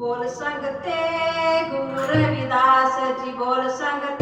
ਬੋਲ ਸੰਗਤੇ ਗੁਰੂ ਰਵਿਦਾਸ ਜੀ ਬੋਲ ਸੰਗਤੇ